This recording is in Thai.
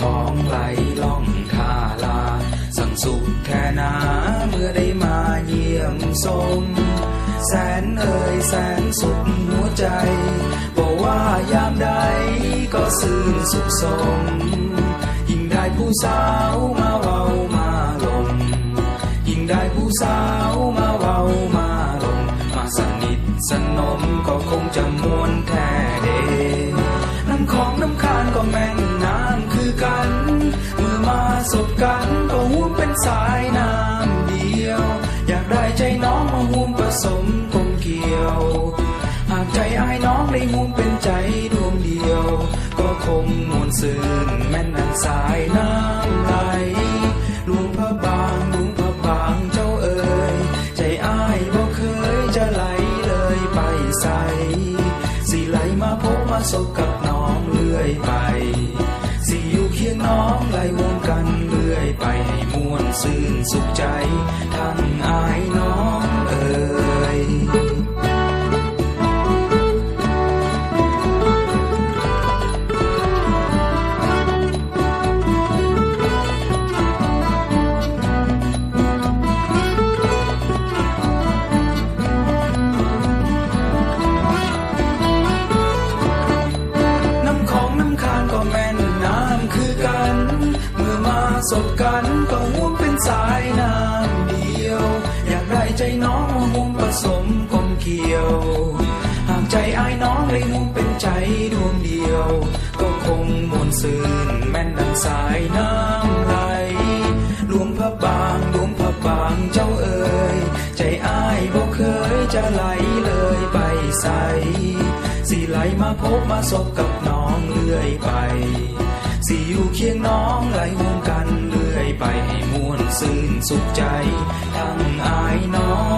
ของไหลล่องทาลา สังสุขแท้นาเมื่อได้มาเยี่ยมชมแสนเอ่ยแสนสุขหัวใจบอกว่ายามใดก็ซื่นสุขสม ยิ่งได้ผู้สาวมาเว้ามาลม ยิ่งได้ผู้สาวมาเว้ามาลม มาสนิทสนมก็คงจะมวนแท้เดน้ำของน้ำคานก็แม่ง สายน้ำเดียว อยากได้ใจน้องมาหุ้มผสมกลมเกี่ยว หากใจอายน้องได้หุ้มเป็นใจดวงเดียว ก็คงมวนซื่นแม่นดังสายน้ำไหลหลวงพระบางหลวงพระบางเจ้าเอ๋ยใจอายบ่เคยจะไหลเลยไปใสสิไหลมาพบมาสบกับน้องเรื่อยไปสิอยู่เคียงน้องไหลวนกันเรื่อยไปให้ วนซื่นสุขใจ ทั้งอายน้ บกันก็ห่วมเป็นสายน้ำเดียว อยากได้ใจน้องมาห่วมผสมกลมเกี่ยว หากใจอายน้องได้ห่วมเป็นใจดวงเดียว ก็คงมวนซื่นแม่นดังสายน้ำไหลหลวงพระบางหลวงพระบางเจ้าเอ๋ยใจอายบ่เคยจะไหลเลยไปใสสิไหลมาพบมาสบกับน้องเรื่อยไป สิอยู่เคียงน้องไหลห่วมกัน สื่นสุขใจ ทั้งอายน้อง